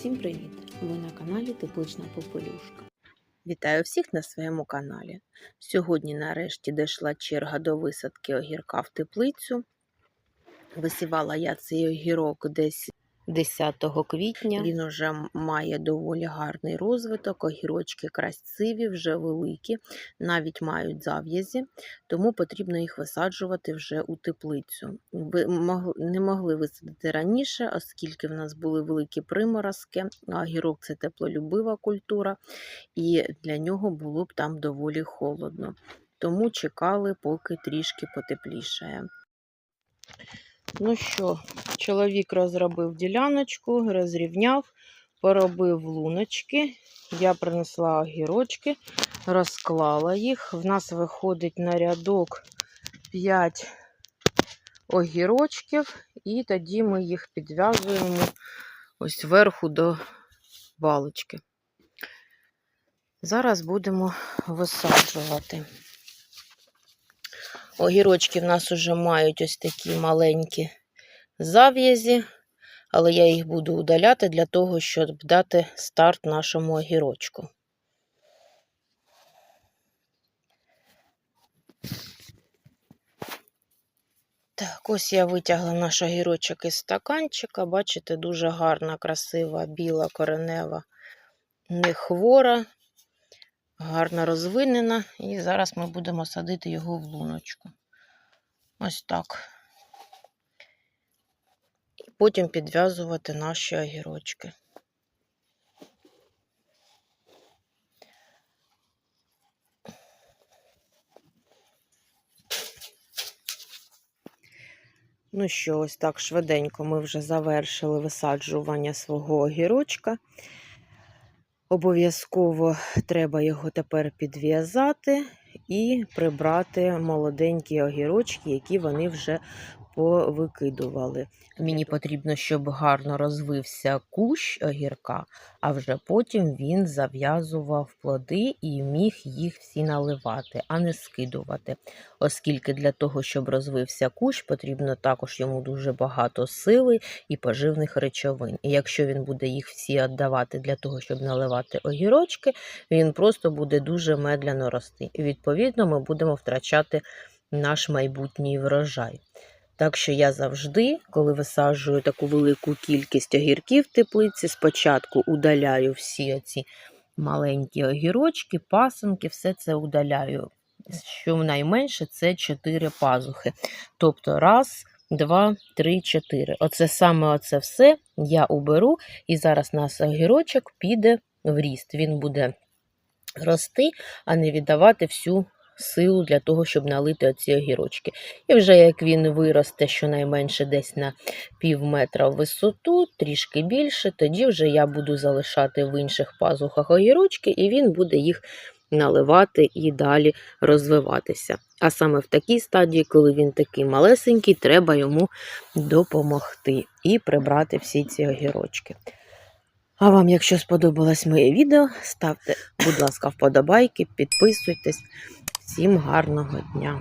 Всім привіт! Ви на каналі Теплична Попелюшка. Вітаю всіх на своєму каналі. Сьогодні нарешті дійшла черга до висадки огірка в теплицю. Висівала я цей огірок десь 10 квітня. Він вже має доволі гарний розвиток, огірочки красиві, вже великі, навіть мають зав'язі, тому потрібно їх висаджувати вже у теплицю. Не могли висадити раніше, оскільки в нас були великі приморозки. Огірок це теплолюбива культура, і для нього було б там доволі холодно. Тому чекали, поки трішки потеплішає. Ну що, чоловік розробив діляночку, розрівняв, поробив луночки. Я принесла огірочки, розклала їх. В нас виходить на рядок 5 огірочків, і тоді ми їх підв'язуємо ось зверху до балочки. Зараз будемо висаджувати. Огірочки в нас вже мають ось такі маленькі зав'язі, але я їх буду удаляти для того, щоб дати старт нашому огірочку. Так, ось я витягла наш огірочок із стаканчика. Бачите, дуже гарна, красива, біла, коренева, не хвора, гарно розвинена. І зараз ми будемо садити його в луночку. Ось так. Потім підв'язувати наші огірочки. Ну що, ось так швиденько ми вже завершили висаджування свого огірочка. Обов'язково треба його тепер підв'язати і прибрати молоденькі огірочки, які вони вже повикидували. Мені потрібно, щоб гарно розвився кущ огірка, а вже потім він зав'язував плоди і міг їх всі наливати, а не скидувати. Оскільки для того, щоб розвився кущ, потрібно також йому дуже багато сили і поживних речовин. І якщо він буде їх всі віддавати для того, щоб наливати огірочки, він просто буде дуже медляно рости. І відповідно ми будемо втрачати наш майбутній врожай. Так що я завжди, коли висаджую таку велику кількість огірків в теплиці, спочатку удаляю всі оці маленькі огірочки, пасинки, все це удаляю. Що найменше це 4 пазухи. Тобто раз, два, три, чотири. Оце саме оце все я уберу, і зараз наш огірочок піде в ріст. Він буде рости, а не віддавати всю силу для того, щоб налити оці огірочки. І вже як він виросте щонайменше десь на пів метра в висоту, трішки більше, тоді вже я буду залишати в інших пазухах огірочки, і він буде їх наливати і далі розвиватися. А саме в такій стадії, коли він такий малесенький, треба йому допомогти і прибрати всі ці огірочки. А вам, якщо сподобалось моє відео, ставте, будь ласка, вподобайки, підписуйтесь. Всім гарного дня!